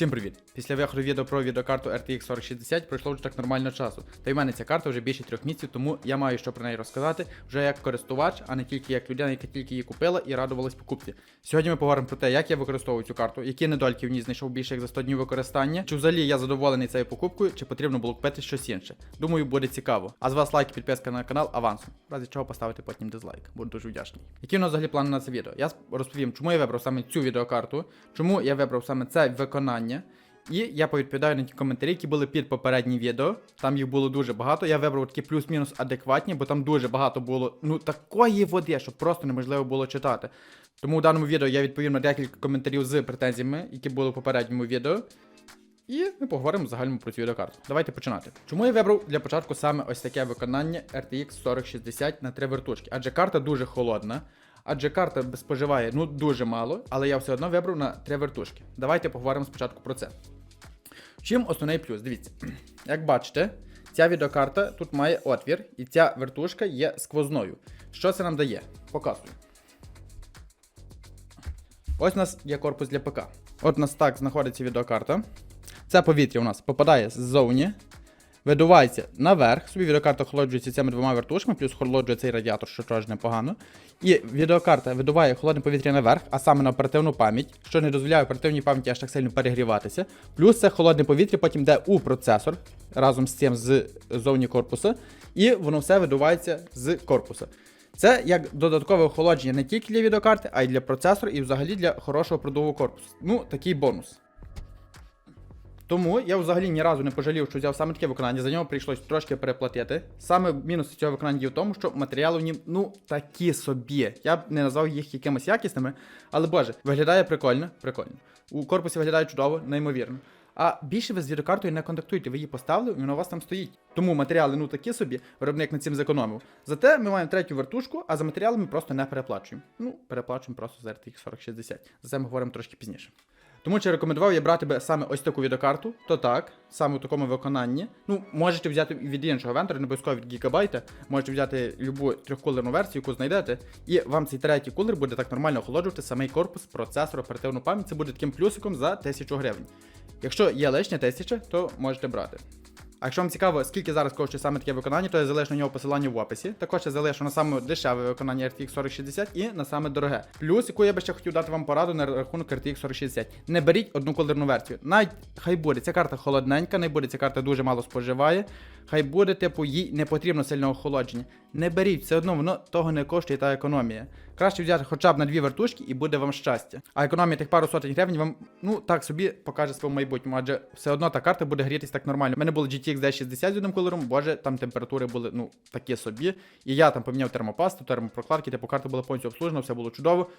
Всім привіт! Після виходу відео про відеокарту RTX 4060 пройшло вже так нормально часу. Та й в мене ця карта вже більше трьох місяців, тому я маю що про неї розказати вже як користувач, а не тільки як людина, яка тільки її купила і радувалась покупці. Сьогодні ми поговоримо про те, як я використовую цю карту, які недоліки в ній знайшов більше як за 100 днів використання, чи взагалі я задоволений цією покупкою, чи потрібно було купити щось інше. Думаю, буде цікаво. А з вас лайк, і підписка на канал авансом. В разі чого поставити потім дизлайк. Буду дуже вдячний. Які у нас взагалі плани на це відео? Я розповім, чому я вибрав саме цю відеокарту, чому я вибрав саме це виконання. І я повідповідаю на ті коментарі, які були під попередні відео. Там їх було дуже багато. Я вибрав такі плюс-мінус адекватні, бо там дуже багато було ну такої води, що просто неможливо було читати. Тому у даному відео я відповім на декілька коментарів з претензіями, які були в попередньому відео. І ми поговоримо в загальному про цю відеокарту. Давайте починати. Чому я вибрав для початку саме ось таке виконання RTX 4060 на три вертушки? Адже карта дуже холодна. Адже карта споживає ну дуже мало, але я все одно вибрав на три вертушки. Давайте поговоримо спочатку про це. Чим основний плюс? Дивіться, як бачите, ця відеокарта тут має отвір, і ця вертушка є сквозною. Що це нам дає? Показую. Ось у нас є корпус для ПК. От у нас так знаходиться відеокарта. Це повітря у нас попадає ззовні, видувається наверх. Собі відеокарта охолоджується цими двома вертушками, плюс охолоджує цей радіатор, що теж непогано. І відеокарта видуває холодне повітря наверх, а саме на оперативну пам'ять, що не дозволяє оперативній пам'яті аж так сильно перегріватися. Плюс це холодне повітря потім йде у процесор разом з цим з зовні корпуса, і воно все видувається з корпуса. Це як додаткове охолодження не тільки для відеокарти, а й для процесора і взагалі для хорошого продову корпусу. Ну, такий бонус. Тому я взагалі ні разу не пожалів, що взяв саме таке виконання, за нього прийшлось трошки переплатити. Саме мінус цього виконання є в тому, що матеріали в нім, ну, такі собі. Я б не назвав їх якимось якісними, але боже, виглядає прикольно, прикольно. У корпусі виглядає чудово, неймовірно. А більше ви з відеокартою не контактуєте, ви її поставили, і вона у вас там стоїть. Тому матеріали ну такі собі, виробник над цим зекономив. Зате ми маємо третю вертушку, а за матеріали ми просто не переплачуємо. Ну, переплачуємо просто за RTX 4060. За це ми говоримо трошки пізніше. Тому чи рекомендував я брати би саме ось таку відеокарту, то так, саме у такому виконанні. Ну, можете взяти від іншого вендора, не обов'язково від Гігабайта. Можете взяти любу трьохкулерну версію, яку знайдете, і вам цей третій кулер буде так нормально охолоджувати самий корпус, процесор, оперативну пам'ять. Це буде таким плюсиком за 1000 гривень. Якщо є лишня 1000, то можете брати. А якщо вам цікаво, скільки зараз коштує саме таке виконання, то я залишу на нього посилання в описі. Також я залишу на саме дешеве виконання RTX 4060 і на саме дороге. Плюс, яку я би ще хотів дати вам пораду на рахунок RTX 4060. Не беріть одну колерну версію. Навіть хай буде, ця карта холодненька, не буде, ця карта дуже мало споживає. Хай буде, типу, їй не потрібно сильного охолодження. Не беріть, все одно воно того не коштує та економія. Краще взяти хоча б на дві вертушки і буде вам щастя. А економія тих пару сотень гривень вам, ну так собі покаже своєму майбутньому, адже все одно та карта буде грітись так нормально. У мене було GTX 1060 з одним кольором, боже, там температури були ну такі собі. І я там поміняв термопасту, термопрокладки, типу карта була повністю обслужена, все було чудово.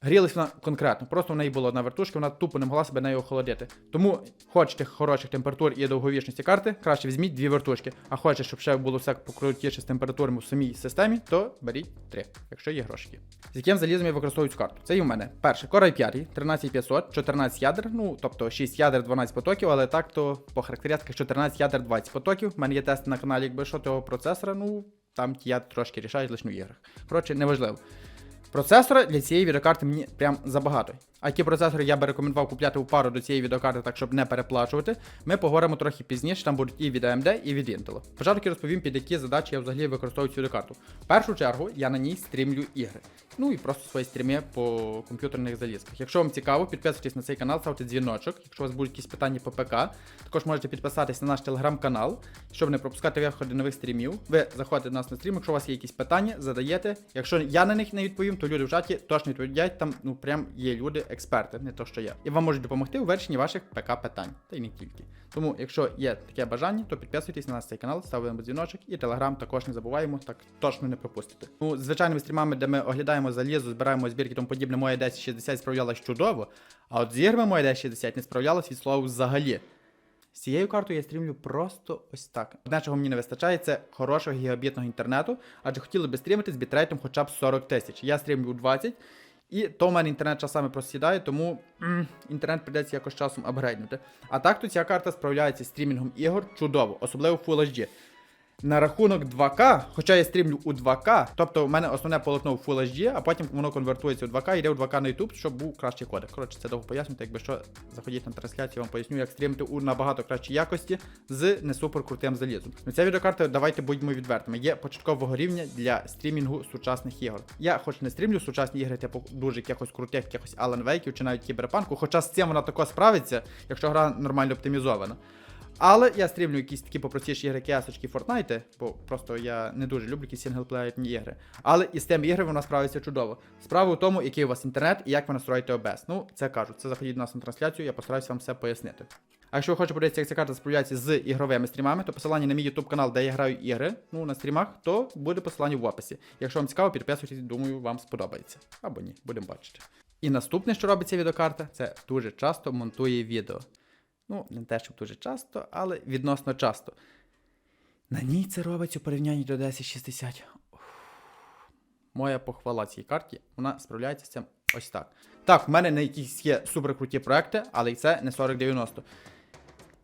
Грілась вона конкретно, просто в неї була одна вертушка, вона тупо не могла себе нею охолодити. Тому хочете хороших температур і довговічності карти, краще візьміть дві вертушки. А хочете, щоб ще було все покрутіше з температурами в самій системі, то беріть три, якщо є грошики. З яким залізом я використовую цю карту? Це і в мене. Перше, Core i5, 13500, 14 ядер, ну тобто 6 ядер, 12 потоків, але так то по характеристиках 14 ядер, 20 потоків. У мене є тест на каналі, якби що того процесора, ну там ядер трошки рішають лише в іграх. Коротше, неважливо. Процесора для цієї відеокарти мені прям забагато. А які процесори я би рекомендував купляти у пару до цієї відеокарти, так щоб не переплачувати, ми поговоримо трохи пізніше, там будуть і від AMD, і від Intel. Спочатку розповім, під які задачі я взагалі використовую цю відеокарту. В першу чергу я на ній стрімлю ігри. Ну і просто свої стріми по комп'ютерних залізках. Якщо вам цікаво, підписуйтесь на цей канал, ставте дзвіночок. Якщо у вас будуть якісь питання по ПК, також можете підписатись на наш телеграм-канал, щоб не пропускати виходи нових стрімів. Ви заходите до нас на стрім, якщо у вас є якісь питання, задаєте. Якщо я на них не відповім, то люди в чаті точно відповідають. Там ну прям є люди, експерти, не то що я. І вам можуть допомогти у вирішенні ваших ПК питань, та й не тільки. Тому, якщо є таке бажання, то підписуйтесь на наш цей канал, ставимо дзвіночок і телеграм також не забуваємо, так точно не пропустите. Ну, звичайними стрімами, де ми оглядаємо залізо, збираємо збірки тому подібне, моя 1060 справлялась чудово. А от з іграми моя 1060 не справлялась від слова взагалі. З цією картою я стрімлю просто ось так. Одне, чого мені не вистачає, це хорошого гігабітного інтернету, адже хотіли би стрімити з бітрейтом хоча б 40 тисяч. Я стрімлю 20, і то в мене інтернет часами просідає, тому м, інтернет прийдеться якось часом апгрейднути. А так то ця карта справляється з стрімінгом ігор чудово, особливо Full HD. На рахунок 2К, хоча я стрімлю у 2К, тобто в мене основне полотно в Full HD, а потім воно конвертується у 2К, йде у 2К на YouTube, щоб був кращий кодек. Коротше, це довго пояснювати, якби що заходіть на трансляцію, вам поясню, як стрімити у набагато кращій якості з не супер крутим залізом. Ну ця відеокарта, давайте будьмо відвертими, є початкового рівня для стрімінгу сучасних ігор. Я хоч не стрімлю сучасні ігри, типу дуже якихось крутих, якихось Alan Wake чи навіть кіберпанку, хоча з цим вона тако справиться, якщо гра нормально оптимізована. Але я стрімлю якісь такі попростіші ігри кесочки Fortnite, бо просто я не дуже люблю якісь синглплеєрні ігри. Але із тим ігри вона справиться чудово. Справа у тому, який у вас інтернет і як ви настроїте OBS. Ну, це кажуть, це заходіть до нас на трансляцію, я постараюся вам все пояснити. А якщо ви хочете подивитися, як ця карта справляється з ігровими стрімами, то посилання на мій YouTube канал, де я граю ігри, ну на стрімах, то буде посилання в описі. Якщо вам цікаво, підписуйтесь, думаю, вам сподобається. Або ні, будемо бачити. І наступне, що робить ця відеокарта, це дуже часто монтує відео. Ну, не те, щоб дуже часто, але відносно часто. На ній це робиться у порівнянні до 1060. Моя похвала цій карті, вона справляється з цим ось так. Так, в мене на якісь є суперкруті проекти, але це не 4090.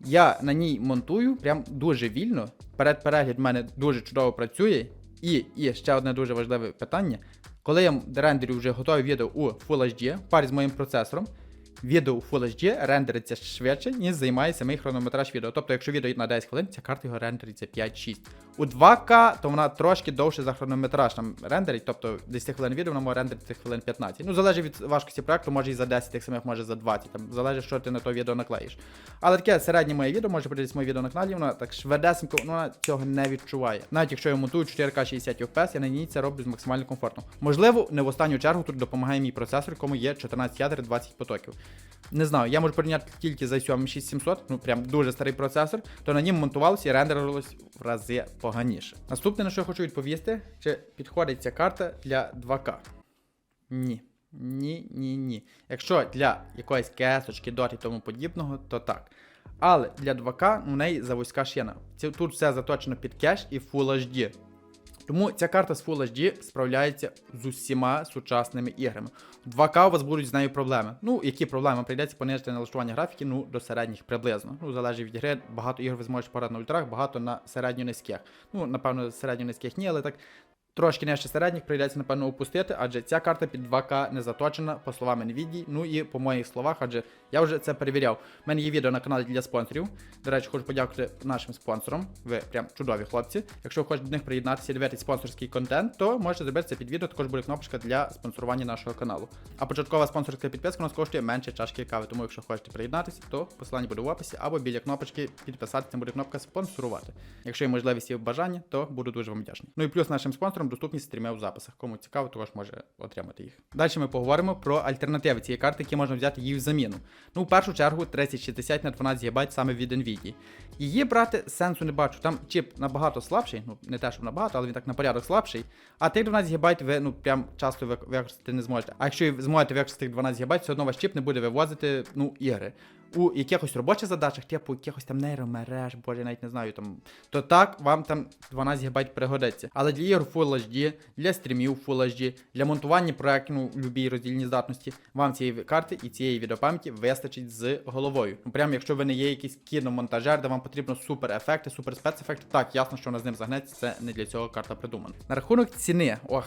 Я на ній монтую прям дуже вільно. Передперегляд в мене дуже чудово працює. І, і ще одне дуже важливе питання. Коли я рендерю вже готове відео у Full HD, парі з моїм процесором, відео у Full HD рендериться швидше, ніж займає самий хронометраж відео. Тобто, якщо відео на 10 хвилин, ця карта його рендериться 5-6. У 2К, то вона трошки довше за хронометраж там рендерить, тобто 10 хвилин відео вона може рендерити хвилин 15. Ну, залежить від важкості проекту, може і за 10 тих самих, може за 20, там залежить, що ти на то відео наклеїш. Але таке середнє моє відео, може подивитися моє відео на каналі, воно так швидесенько, ну, вона цього не відчуває. Навіть якщо я монтую 4К 60 FPS, я на ній це роблю з максимально комфортно. Можливо, не в останню чергу тут допомагає мій процесор, якому є 14 ядер 20 потоків. Не знаю, я можу порівняти тільки за ISO 6700, ну прям дуже старий процесор, то на нім монтувалося і рендерилось в рази поганіше. Наступне, на що я хочу відповісти, чи підходить ця карта для 2К? Ні. Ні, ні, ні. Якщо для якоїсь кесочки, доти і тому подібного, то так. Але для 2К у неї завузька шина. Тут все заточено під кеш і Full HD. Тому ця карта з Full HD справляється з усіма сучасними іграми. У 2К у вас будуть з нею проблеми. Ну, які проблеми? Прийдеться понижити налаштування графіки ну, до середніх приблизно. Ну, залежить від гри. Багато ігор ви зможете пограти на ультрах, багато на середньо-низьких. Ну, напевно, середньо-низьких ні, але так. Трошки нижче середніх прийдеться, напевно, опустити, адже ця карта під 2К не заточена, по словам NVIDIA, ну і по моїх словах, адже я вже це перевіряв. У мене є відео на каналі для спонсорів. До речі, хочу подякувати нашим спонсорам. Ви прям чудові хлопці. Якщо ви хочете до них приєднатися і дивитися спонсорський контент, то можете зробити це під відео, також буде кнопочка для спонсорування нашого каналу. А початкова спонсорська підписка у нас коштує менше чашки кави. Тому якщо хочете приєднатися, то посилання буде в описі або біля кнопочки підписатися, буде кнопка спонсорувати. Якщо є можливість і бажання, то буду дуже вам вдячний. Ну і плюс нашим спонсорам доступні стріми у записах. Кому цікаво, також може отримати їх. Далі ми поговоримо про альтернативи цієї карти, які можна взяти її в заміну. Ну, в першу чергу, 3060 на 12 ГБ саме від Nvidia. Її брати сенсу не бачу. Там чіп набагато слабший, ну не те, що набагато, але він так на порядок слабший. А тих 12 ГБ ви ну прям часто використати не зможете. А якщо і зможете використати 12 ГБ, все одно ваш чіп не буде вивозити ну, ігри. У якихось робочих задачах, типу якихось там нейромереж, боже, я навіть не знаю, там, то так вам там 12 ГБ пригодиться. Але для ігор Full HD, для стрімів Full HD, для монтування проєктів ну, любій роздільній здатності, вам цієї карти і цієї відеопам'яті вистачить з головою. Ну, прям якщо ви не є якийсь кіномонтажер, де вам потрібно супер ефекти, супер спецефекти, так, ясно, що вона з ним загнеться, це не для цього карта придумана. На рахунок ціни, ох,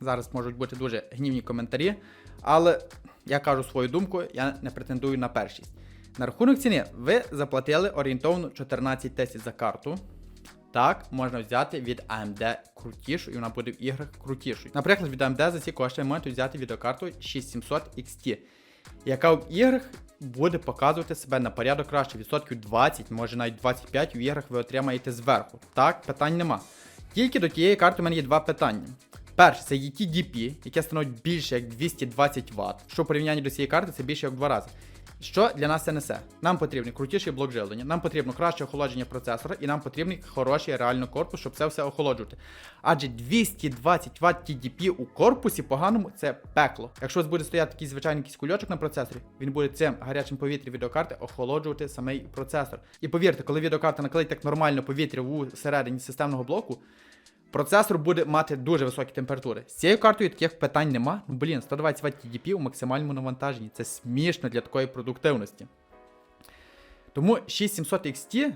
зараз можуть бути дуже гнівні коментарі, але я кажу свою думку, я не претендую на першість. На рахунок ціни, ви заплатили орієнтовно 14 тисяч за карту. Так, можна взяти від AMD крутішу, і вона буде в іграх крутішою. Наприклад, від AMD за ці кошти можете взяти відеокарту 6700 XT, яка в іграх буде показувати себе на порядок краще, відсотків 20, може навіть 25 в іграх ви отримаєте зверху. Так, питань нема. Тільки до тієї карти у мене є два питання. Перше, це її DP, яке становить більше як 220 Вт, що в порівнянні до цієї карти це більше як в два рази. Що для нас це несе? Нам потрібен крутіший блок живлення, нам потрібно краще охолодження процесора, і нам потрібний хороший реально корпус, щоб це все охолоджувати. Адже 220 Вт TDP у корпусі поганому це пекло. Якщо у вас буде стояти такий звичайний якийсь кульочок на процесорі, він буде цим гарячим повітрям відеокарти охолоджувати самий процесор. І повірте, коли відеокарта накалить так нормально повітря у середині системного блоку. Процесор буде мати дуже високі температури. З цією картою таких питань нема. Ну блін, 120 Вт TDP у максимальному навантаженні. Це смішно для такої продуктивності. Тому 6700 XT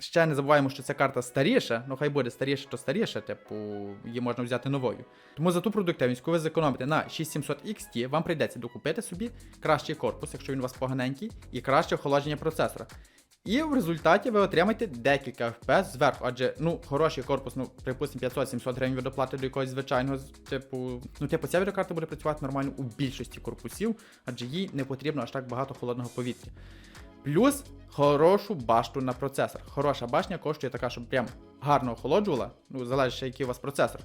ще не забуваємо, що ця карта старіша, ну хай буде старіша, то старіша, типу, її можна взяти новою. Тому за ту продуктивність, коли ви зекономите на 6700 XT, вам прийдеться докупити собі кращий корпус, якщо він у вас поганенький, і краще охолодження процесора. І в результаті ви отримаєте декілька FPS зверху, адже ну хороший корпус, ну припустимо 500-700 гривень ви доплати до якогось звичайного, типу, ну типу ця відеокарта буде працювати нормально у більшості корпусів, адже їй не потрібно аж так багато холодного повітря. Плюс хорошу башту на процесор. Хороша башня коштує така, щоб прям гарно охолоджувала, ну залежить який у вас процесор.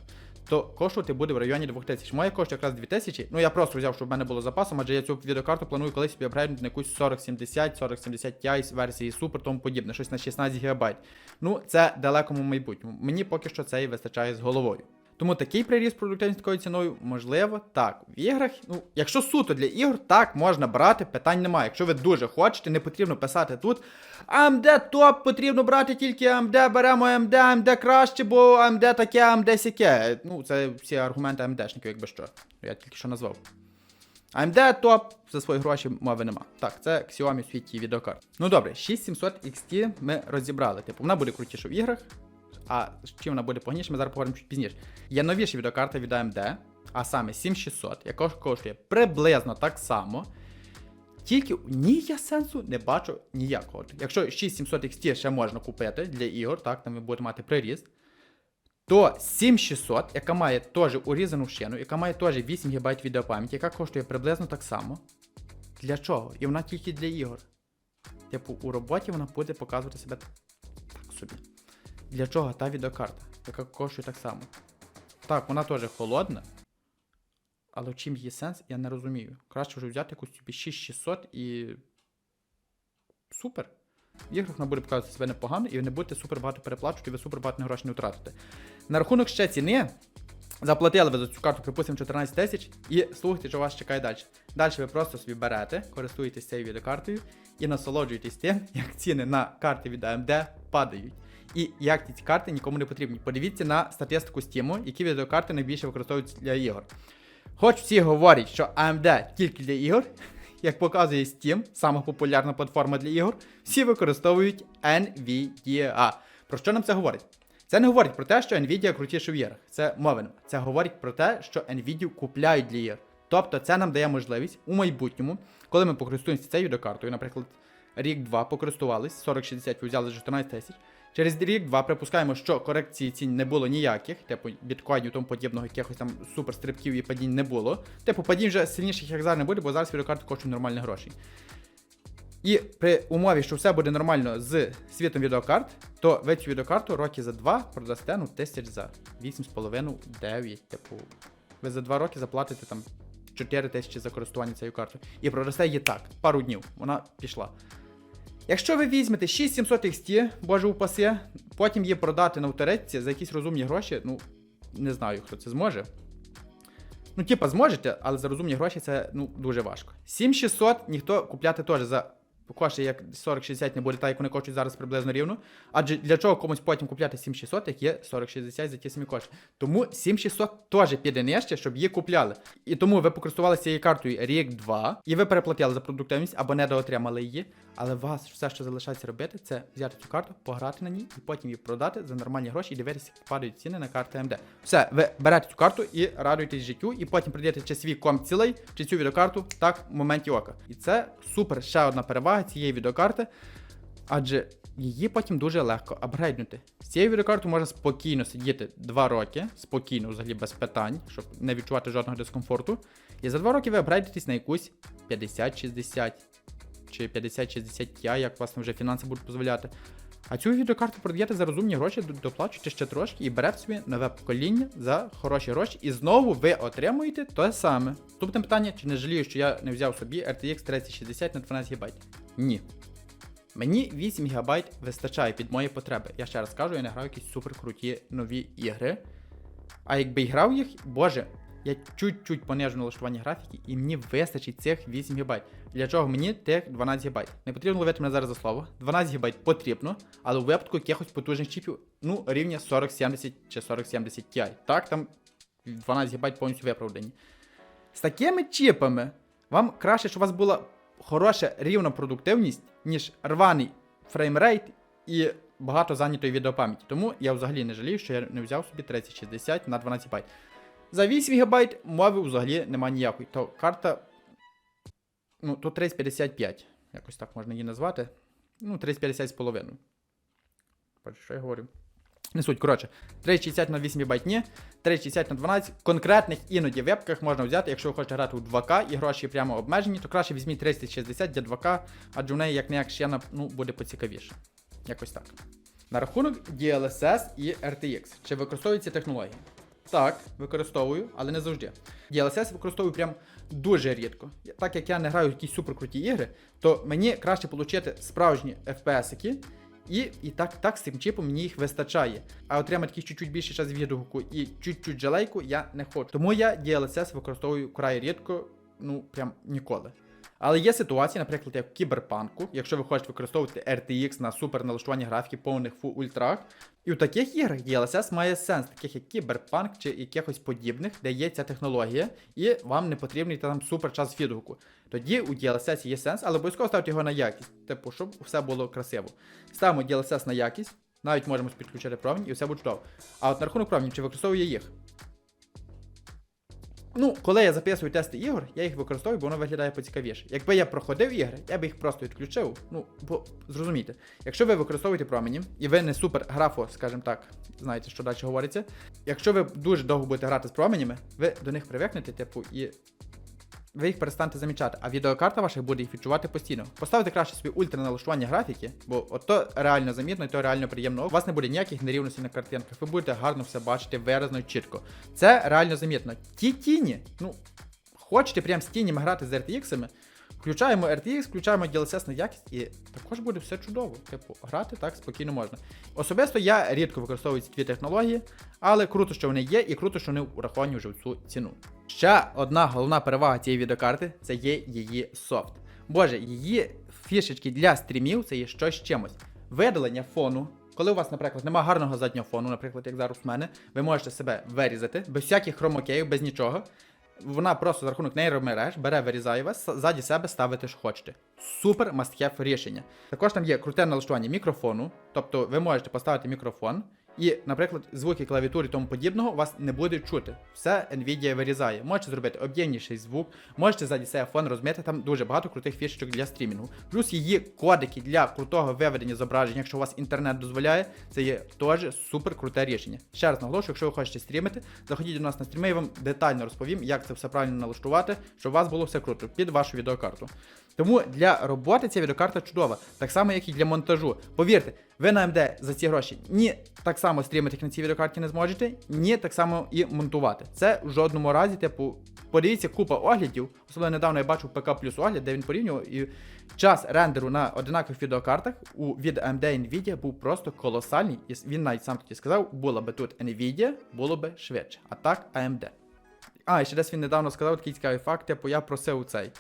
То коштувати буде в районі 2000. Моя коштує якраз 2000. Ну я просто взяв, щоб в мене було запасом, адже я цю відеокарту планую колись собі апгрейднути на якусь 4070, 4070 Ti версії Super, тому подібне, щось на 16 ГБ. Ну, це далекому майбутньому. Мені поки що це і вистачає з головою. Тому такий приріст продуктивності такою ціною, можливо, так. В іграх, ну, якщо суто для ігор, так можна брати, питань немає. Якщо ви дуже хочете, не потрібно писати тут. AMD топ, потрібно брати тільки AMD, беремо AMD, AMD краще, бо AMD таке, AMD сяке. Ну, це всі аргументи AMD-шників, якби що. Я тільки що назвав. AMD топ, за свої гроші мови нема. Так, це Xiaomi в світі відеокарт. Ну добре, 6700 XT ми розібрали. Типу, вона буде крутіше в іграх. А чим вона буде поганіше, ми зараз поговоримо чуть пізніше. Є новіша відеокарта від AMD, а саме 7600, яка коштує приблизно так само. Тільки ні я сенсу не бачу ніякого. Якщо 6700 XT ще можна купити для ігор, так, там ви будете мати приріст, то 7600, яка має теж урізану шину, яка має теж 8 ГБ відеопам'яті, яка коштує приблизно так само. Для чого? І вона тільки для ігор. Типу, у роботі вона буде показувати себе так собі. Для чого та відеокарта, яка коштує так само? Так, вона теж холодна. Але в чим її сенс, я не розумію. Краще вже взяти якусь собі 6600 і. Супер. В іграх вона буде показувати себе непогано, і ви не будете супер багато переплачувати, і ви супер багато грошей не втратите. На рахунок ще ціни. Заплатили ви за цю карту, припустимо, 14 тисяч, і слухайте, що вас чекає далі. Далі ви просто собі берете, користуєтесь цією відеокартою і насолоджуєтесь тим, як ціни на карти від AMD падають. І як ці карти нікому не потрібні. Подивіться на статистику Steam, які відеокарти найбільше використовуються для ігор. Хоч всі говорять, що AMD тільки для ігор, як показує Steam, сама популярна платформа для ігор, всі використовують NVIDIA. Про що нам це говорить? Це не говорить про те, що Nvidia крутіше в іграх. Це мови нема. Це говорить про те, що Nvidia купляють для ігор. Тобто це нам дає можливість у майбутньому, коли ми покористуємося цією відеокартою, наприклад, рік-два покористувались, 4060 ви взяли за 14 тисяч. Через рік-два припускаємо, що корекції цін не було ніяких, типу біткоїнів тому подібного, якихось там суперстрибків і падінь не було. Типу падінь вже сильніших, як зараз не буде, бо зараз відеокарти коштують нормальні гроші. І при умові, що все буде нормально з світом відеокарт, то ви цю відеокарту роки за 2 продасте ну, тисяч за 8,5-9. Типу, ви за 2 роки заплатите там 4 тисячі за користування цією картою. І продасте її так, пару днів. Вона пішла. Якщо ви візьмете 6700 XT, боже упаси, потім її продати на вторетці за якісь розумні гроші, ну, не знаю, хто це зможе. Ну, типа, зможете, але за розумні гроші це ну, дуже важко. 7600 ніхто купляти теж за кошти, як 4060 не буде, так як вони коштують зараз приблизно рівно. Адже для чого комусь потім купляти 7600, як є 4060 за ті самі кошти. Тому 7600 теж піде нижче, щоб її купляли. І тому ви покористувалися цією картою рік-два, і ви переплатили за продуктивність або недоотримали її. Але вас все, що залишається робити, це взяти цю карту, пограти на ній і потім її продати за нормальні гроші і дивитися, як падають ціни на карти AMD. Все, ви берете цю карту і радуєтесь життю, і потім прийдете чи свій комп цілий, чи цю відеокарту так в моменті ока. І це супер ще одна перевага цієї відеокарти, адже її потім дуже легко апгрейднути. З цією відеокартою можна спокійно сидіти 2 роки, спокійно, взагалі без питань, щоб не відчувати жодного дискомфорту. І за 2 роки ви апгрейдитесь на якусь 50-60 чи 50-60 Ti, як там вже фінанси будуть дозволяти. А цю відеокарту продаєте за розумні гроші, доплачуєте ще трошки і берете собі нове покоління за хороші гроші, і знову ви отримуєте те саме. Наступне питання, чи не жалію, що я не взяв собі RTX 3060 на 12 ГБ? Ні. Мені 8 ГБ вистачає під мої потреби. Я ще раз кажу, я не граю якісь супер круті нові ігри. А якби грав їх, боже, я чуть-чуть понижу налаштування графіки, і мені вистачить цих 8 ГБ. Для чого мені тих 12 ГБ? Не потрібно ловити мене зараз за слово. 12 ГБ потрібно, але у випадку якихось потужних чіпів, ну, рівня 4070 чи 4070 Ti. Так, там 12 ГБ повністю виправдані. З такими чіпами вам краще, щоб у вас була хороша рівна продуктивність, ніж рваний фреймрейт і багато зайнятої відеопам'яті. Тому я взагалі не жалію, що я не взяв собі 3060 на 12 байт. За 8 ГБ мови взагалі немає ніякої. То карта. Ну, то 3055. Якось так можна її назвати. Ну, 3050 з половиною. Що я говорю. Не суть, коротше, 360 на 8 ГБ ні, 360 на 12. Конкретних іноді вебках можна взяти, якщо ви хочете грати у 2К і гроші прямо обмежені, то краще візьміть 360 для 2К, адже в неї як не як ще ну, буде поцікавіше. Якось так. На рахунок DLSS і RTX. Чи використовуються технології? Так, використовую, але не завжди. DLSS використовую прям дуже рідко. Так як я не граю в якісь суперкруті ігри, то мені краще отримати справжні FPS-ики, і, і так, так з цим чіпом мені їх вистачає. А отримати якийсь чуть-чуть більший час відгуку і чуть-чуть жалейку я не хочу. Тому я DLSS використовую край рідко, ну прям ніколи. Але є ситуації, наприклад, як в кіберпанку, якщо ви хочете використовувати RTX на супер налаштування графіки повних фу ультрах. І у таких іграх DLSS має сенс, таких як кіберпанк чи якихось подібних, де є ця технологія, і вам не потрібний там супер час відгуку. Тоді у DLSS є сенс, але обов'язково ставте його на якість, типу, щоб все було красиво. Ставимо DLSS на якість, навіть можемо підключити промінь і все буде чудово. А от на рахунок промінь, чи використовує їх? Ну, коли я записую тести ігор, я їх використовую, бо воно виглядає поцікавіше. Якби я проходив ігри, я би їх просто відключив. Ну, бо зрозумійте, якщо ви використовуєте промені, і ви не супер графо, скажімо так, знаєте, що далі говориться. Якщо ви дуже довго будете грати з променями, ви до них привикнете, типу, і ви їх перестанете замічати, а відеокарта ваша буде їх відчувати постійно. Поставте краще собі ультра налаштування графіки, бо от то реально замітно і то реально приємно. У вас не буде ніяких нерівностей на картинках, ви будете гарно все бачити, виразно і чітко. Це реально замітно. Ті тіні, ну, хочете прям з тінями грати з RTX-ами, включаємо RTX, включаємо DLSS на якість, і також буде все чудово. Типу, грати так спокійно можна. Особисто я рідко використовую ці дві технології, але круто, що вони є, і круто, що вони враховані вже в цю ціну. Ще одна головна перевага цієї відеокарти це є її софт. Боже, її фішечки для стрімів це є щось чимось. Видалення фону. Коли у вас, наприклад, немає гарного заднього фону, наприклад, як зараз у мене, ви можете себе вирізати без всяких хромокеїв, без нічого. Вона просто за рахунок нейромереж бере, вирізає вас, ззаді себе ставите, що хочете. Супер must-have рішення. Також там є круте налаштування мікрофону, тобто ви можете поставити мікрофон, і, наприклад, звуки клавіатури тому подібного вас не буде чути. Все Nvidia вирізає. Можете зробити об'ємніший звук, можете ззаді себе фон розмити, там дуже багато крутих фішечок для стрімінгу. Плюс її кодики для крутого виведення зображень, якщо у вас інтернет дозволяє, це є теж супер круте рішення. Ще раз наголошую, якщо ви хочете стрімити, заходіть до нас на стріми, я вам детально розповім, як це все правильно налаштувати, щоб у вас було все круто під вашу відеокарту. Тому для роботи ця відеокарта чудова, так само, як і для монтажу. Повірте, ви на AMD за ці гроші ні так само стрімити, на цій відеокарті не зможете, ні так само і монтувати. Це в жодному разі, типу, подивіться купа оглядів. Особливо недавно я бачив ПК плюс огляд, де він порівнював, і час рендеру на одинакових відеокартах у від AMD Nvidia був просто колосальний. І він навіть сам тоді сказав, було би тут Nvidia, було би швидше. А так AMD. А, і ще десь він недавно сказав такий цікавий факт, типу, я просив цей.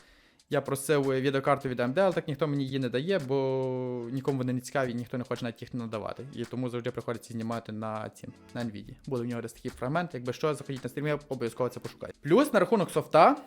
Я просив відеокарту від AMD, але так ніхто мені її не дає, бо нікому вони не цікаві, ніхто не хоче навіть їх надавати. І тому завжди приходиться знімати на ці, на Nvidia. Буде в нього десь такий фрагмент. Якби що, заходіть на стрім, обов'язково це пошукайте. Плюс на рахунок софта,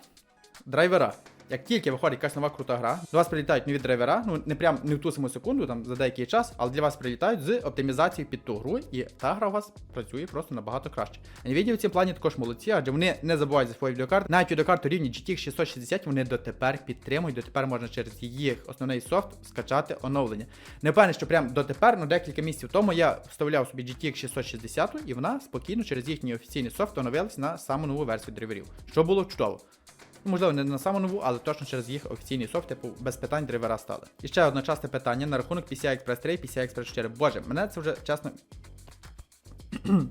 драйвера. Як тільки виходить якась нова крута гра, до вас прилітають нові драйвера, ну не прям не в ту саму секунду, там за деякий час, але для вас прилітають з оптимізацією під ту гру, і та гра у вас працює просто набагато краще. Nvidia в цьому плані також молодці, адже вони не забувають за свої відеокарти. Навіть відеокарту рівні GTX 660 вони дотепер підтримують, дотепер можна через їх основний софт скачати оновлення. Не впевнений, що прям дотепер, ну декілька місяців тому я вставляв собі GTX 660 і вона спокійно через їхній офіційний софт оновилась на саму нову версію драйверів, що було чудово. Можливо, не на саму нову, але точно через їх офіційний софт, типу, без питань драйвера стали. І ще одне часте питання на рахунок PCI Express 3 і PCI Express 4. Боже, мене це вже чесно.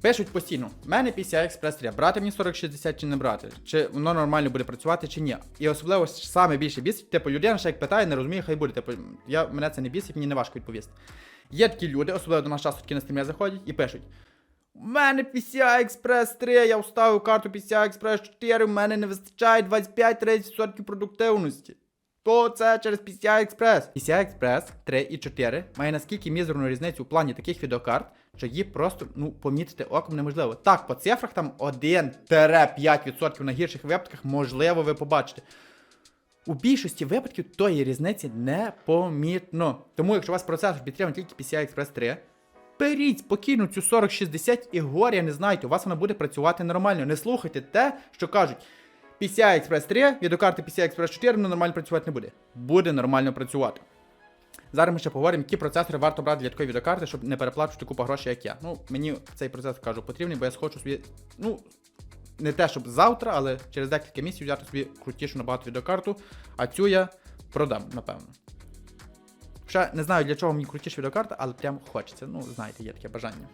Пишуть постійно, в мене PCI Express 3, брати мені 4060 чи не брати, чи воно нормально буде працювати, чи ні. І особливо саме більше бісить, типу, людина ще як питає, не розуміє, хай буде. Типу, я, мене це не бісить, мені не важко відповісти. Є такі люди, особливо до нас часто такі на стрімі заходять і пишуть. У мене PCI Express 3, я вставив карту PCI Express 4, у мене не вистачає 25-30% продуктивності. То це через PCI Express. PCI Express 3 і 4 має наскільки мізерну різницю у плані таких відеокарт, що її просто ну, помітити оком неможливо. Так, по цифрах там 1-5% на гірших випадках можливо ви побачите. У більшості випадків тої різниці не помітно. Тому, якщо у вас процесор підтримує тільки PCI Express 3, беріть спокійно цю 4060 і горя не знайте, у вас вона буде працювати нормально. Не слухайте те, що кажуть. PCI Express 3, відеокарти PCI Express 4 вона нормально працювати не буде. Буде нормально працювати. Зараз ми ще поговоримо, які процесори варто брати для такої відеокарти, щоб не переплачувати купу грошей, як я. Ну, мені цей процесор кажу потрібний, бо я хочу собі. Ну, не те, щоб завтра, але через декілька місяців взяти собі крутішу набагато відеокарту, а цю я продам, напевно. Ще не знаю, для чого мені крутіша відеокарта, але прям хочеться. Ну, знаєте, є таке бажання.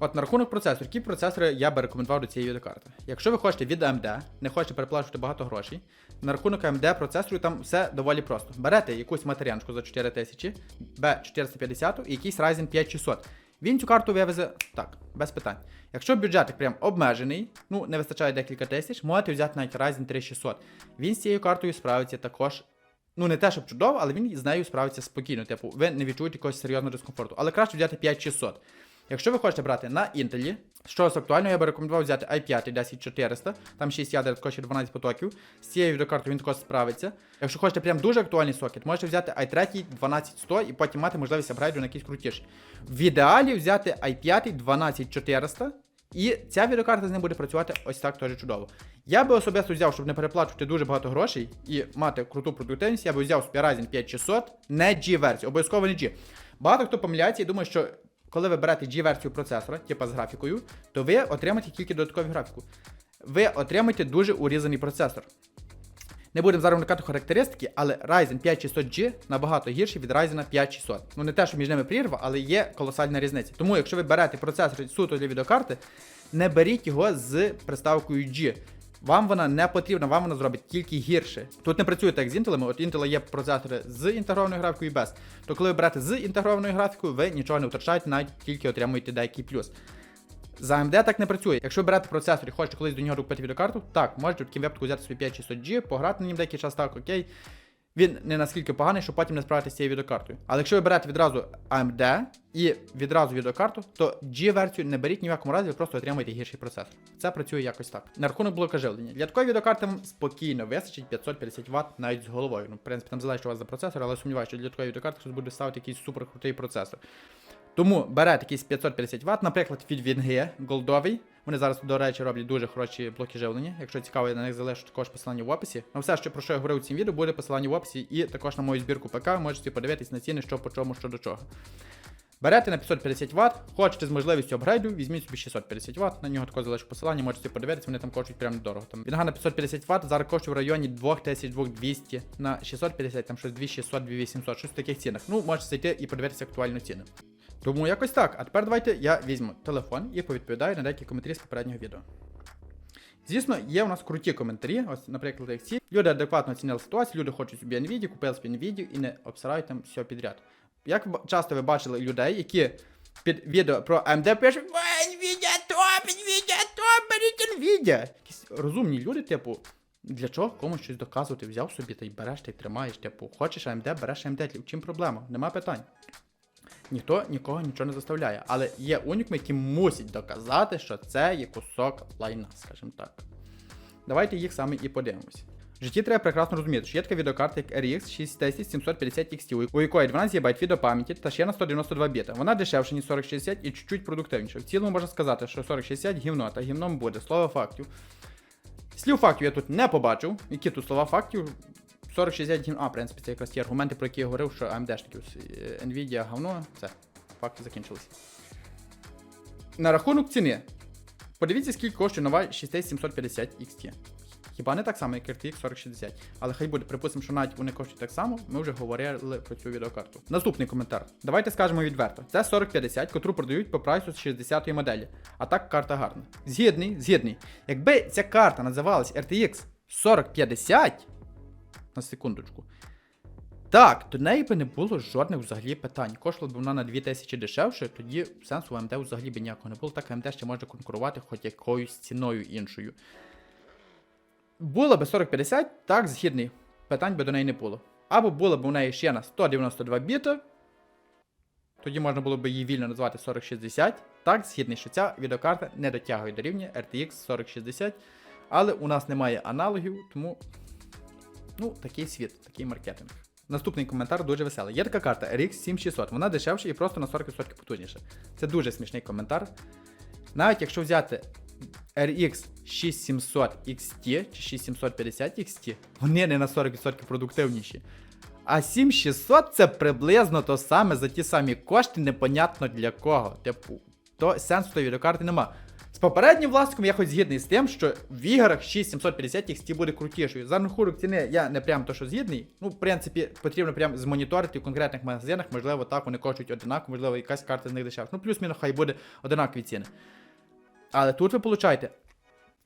От на рахунок процесорів, які процесори я би рекомендував до цієї відеокарти. Якщо ви хочете від AMD, не хочете переплачувати багато грошей, на рахунок AMD процесорів там все доволі просто. Берете якусь матеріанку за 4000, B450 і якийсь Ryzen 5600. Він цю карту вивезе так, без питань. Якщо бюджетик прям обмежений, ну не вистачає декілька тисяч, можете взяти навіть Ryzen 3600. Він з цією картою справиться також. Ну, не те, щоб чудово, але він з нею справиться спокійно. Типу, ви не відчуєте якогось серйозного дискомфорту. Але краще взяти 5600. Якщо ви хочете брати на Intel, що з актуального, я би рекомендував взяти i5 10400, там 6 ядер, також 12 потоків. З цією відеокартою він також справиться. Якщо хочете прям дуже актуальний сокет, можете взяти i3 12100 і потім мати можливість апгрейду на якийсь крутіший. В ідеалі взяти i5 12400. І ця відеокарта з ним буде працювати ось так теж чудово. Я би особисто взяв, щоб не переплачувати дуже багато грошей і мати круту продуктивність, я би взяв Ryzen 5600, не G-версію, обов'язково не G. Багато хто помиляється і думає, що коли ви берете G-версію процесора, типа з графікою, то ви отримаєте тільки додаткову графіку. Ви отримаєте дуже урізаний процесор. Не будемо зараз вникати характеристики, але Ryzen 5600G набагато гірший від Ryzen 5600. Ну не те, що між ними прірва, але є колосальна різниця. Тому, якщо ви берете процесор суто для відеокарти, не беріть його з приставкою G. Вам вона не потрібна, вам вона зробить тільки гірше. Тут не працює так з інтелами, от Intel є процесори з інтегрованою графікою і без. То коли ви берете з інтегрованою графікою, ви нічого не втрачаєте, навіть тільки отримуєте деякий плюс. За AMD так не працює. Якщо ви берете процесор і хочете колись до нього докупити відеокарту, так, можете в такому випадку взяти собі 5600G, пограти на нім деякий час, так, окей. Він не наскільки поганий, щоб потім не справитися з цією відеокартою. Але якщо ви берете відразу AMD і відразу відеокарту, то G-версію не беріть ні в якому разі, ви просто отримаєте гірший процесор. Це працює якось так. На рахунок блока живлення. Для такої відеокарти вам спокійно вистачить 550 Вт навіть з головою. Ну, в принципі, там залежить у вас за процесор, але сумніваюся, що для такої відеокарти хтось буде ставити якийсь супер крутий процесор. Тому берете якийсь 550 Вт, наприклад, від Вінги голдовий. Вони зараз, до речі, роблять дуже хороші блоки живлення. Якщо цікаво, я на них залишу також посилання в описі. На все, що про що я говорив у цім відео, буде посилання в описі і також на мою збірку ПК. ви Можете подивитись на ціни, що по чому, що до чого. Берете на 550 Вт, хочете з можливістю апгрейду, візьміть собі 650 Вт, на нього також залишу посилання, можете подивитися, вони там коштують прямо дорого. Там Вінга на 550 Вт зараз коштує в районі 2000-2200, на 650 там щось 2600-2800, щось в таких цінах. Ну, можете зайти і подивитися актуальну ціну. Тому якось так. А тепер давайте я візьму телефон і повідповідаю на деякі коментарі з попереднього відео. Звісно, є у нас круті коментарі, ось, наприклад, як ці. Люди адекватно оцінили ситуацію, люди хочуть собі NVIDIA, купили собі NVIDIA і не обсирають там все підряд. Як часто ви бачили людей, які під відео про AMD пишуть «Ой, NVIDIA топ, NVIDIA топ, беріть NVIDIA. Якісь розумні люди, типу, для чого комусь щось доказувати? Взяв собі та й береш, та й тримаєш. Типу, хочеш AMD, береш AMD. Чим проблема? Нема питань. Ніхто нікого нічого не заставляє. Але є унікми, які мусять доказати, що це є кусок лайна, скажімо так. Давайте їх саме і подивимось. В житті треба прекрасно розуміти, що є така відеокарта, як RX 6750 XT, у якої 12 ГБ відеопам'яті та ще на 192 біта. Вона дешевша, ніж 4060 і чуть-чуть продуктивніша. В цілому можна сказати, що 4060 гівно, та гівном буде. Слово фактів. Слів фактів я тут не побачив. Які тут слова фактів? 4060 гівно. А, в принципі, це якраз ті аргументи, про які я говорив, що AMD-шників. е, Nvidia говно. Все, факти закінчились. На рахунок ціни. Подивіться, скільки коштує нова 6750 XT. Хіба не так само, як RTX 4060. Але хай буде, припустимо, що навіть вони коштують так само, ми вже говорили про цю відеокарту. Наступний коментар. Давайте скажемо відверто. Це 4050, котру продають по прайсу з 60-ї моделі. А так карта гарна. Згідний, згідний. Якби ця карта називалась RTX 4050. На секундочку. Так, до неї би не було жодних взагалі питань. Коштувала б вона на 2000 дешевше, тоді сенсу в AMD взагалі б ніякого не було. Так AMD ще може конкурувати хоч якоюсь ціною іншою. Було би 4050, так, згідний. Питань би до неї не було. Або було б у неї ще на 192 біта. Тоді можна було б її вільно назвати 4060. Так, згідний, що ця відеокарта не дотягує до рівня RTX 4060. Але у нас немає аналогів, тому Ну, такий світ, такий маркетинг. Наступний коментар дуже веселий. Є така карта RX 7600, вона дешевша і просто на 40% потужніша. Це дуже смішний коментар. Навіть якщо взяти RX 6700 XT чи 6750 XT, вони не на 40% продуктивніші. А 7600 це приблизно то саме за ті самі кошти, непонятно для кого. Типу, то сенсу тої відеокарти нема. З попереднім власником я хоч згідний з тим, що в іграх 6750 XT буде крутішою. За рахунок ціни я не прям то, що згідний. Ну, в принципі, потрібно прям змоніторити в конкретних магазинах, можливо, так вони коштують одинаково, можливо, якась карта з них дешевша. Ну, плюс-мінус, хай буде одинакові ціни. Але тут ви получаєте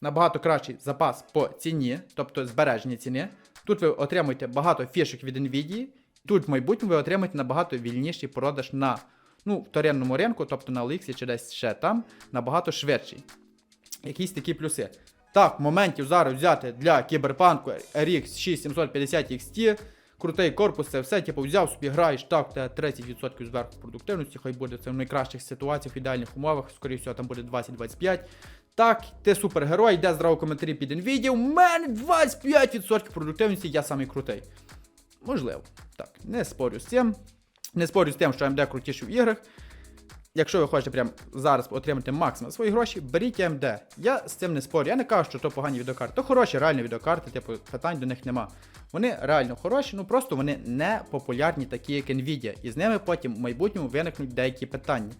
набагато кращий запас по ціні, тобто збереження ціни. Тут ви отримуєте багато фішок від Nvidia. Тут в майбутньому ви отримаєте набагато вільніший продаж на ну, вторинному ринку, тобто на OLX чи десь ще там, набагато швидший. Якісь такі плюси. Так, моментів зараз взяти для кіберпанку RX 6750 XT, крутий корпус, це все, типу, взяв собі, граєш, так, тебе 30% зверху продуктивності, хай буде це в найкращих ситуаціях, в ідеальних умовах, скоріше всього, там буде 20-25. Так, ти супергерой, йде зразу коментарі під Nvidia, у мене 25% продуктивності, я самий крутий. Можливо, так, не спорю з цим. Не спорю з тим, що AMD крутіший в іграх. Якщо ви хочете прямо зараз отримати максимум свої гроші, беріть AMD. Я з цим не спорю. Я не кажу, що то погані відеокарти. То хороші реальні відеокарти, типу, питань до них нема. Вони реально хороші, ну просто вони не популярні, такі як Nvidia. І з ними потім в майбутньому виникнуть деякі питання.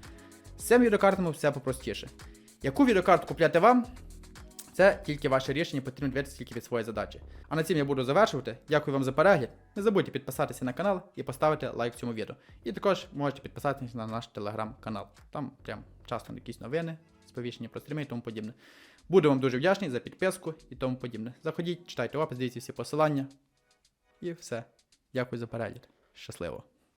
З цими відеокартами все попростіше. Яку відеокарту купляти вам? Це тільки ваше рішення, потрібно дивитися тільки від своєї задачі. А на цим я буду завершувати. Дякую вам за перегляд. Не забудьте підписатися на канал і поставити лайк цьому відео. І також можете підписатися на наш телеграм-канал. Там прям часто якісь новини, сповіщення про стріми і тому подібне. Буду вам дуже вдячний за підписку і тому подібне. Заходіть, читайте опис, дивіться всі посилання. І все. Дякую за перегляд. Щасливо!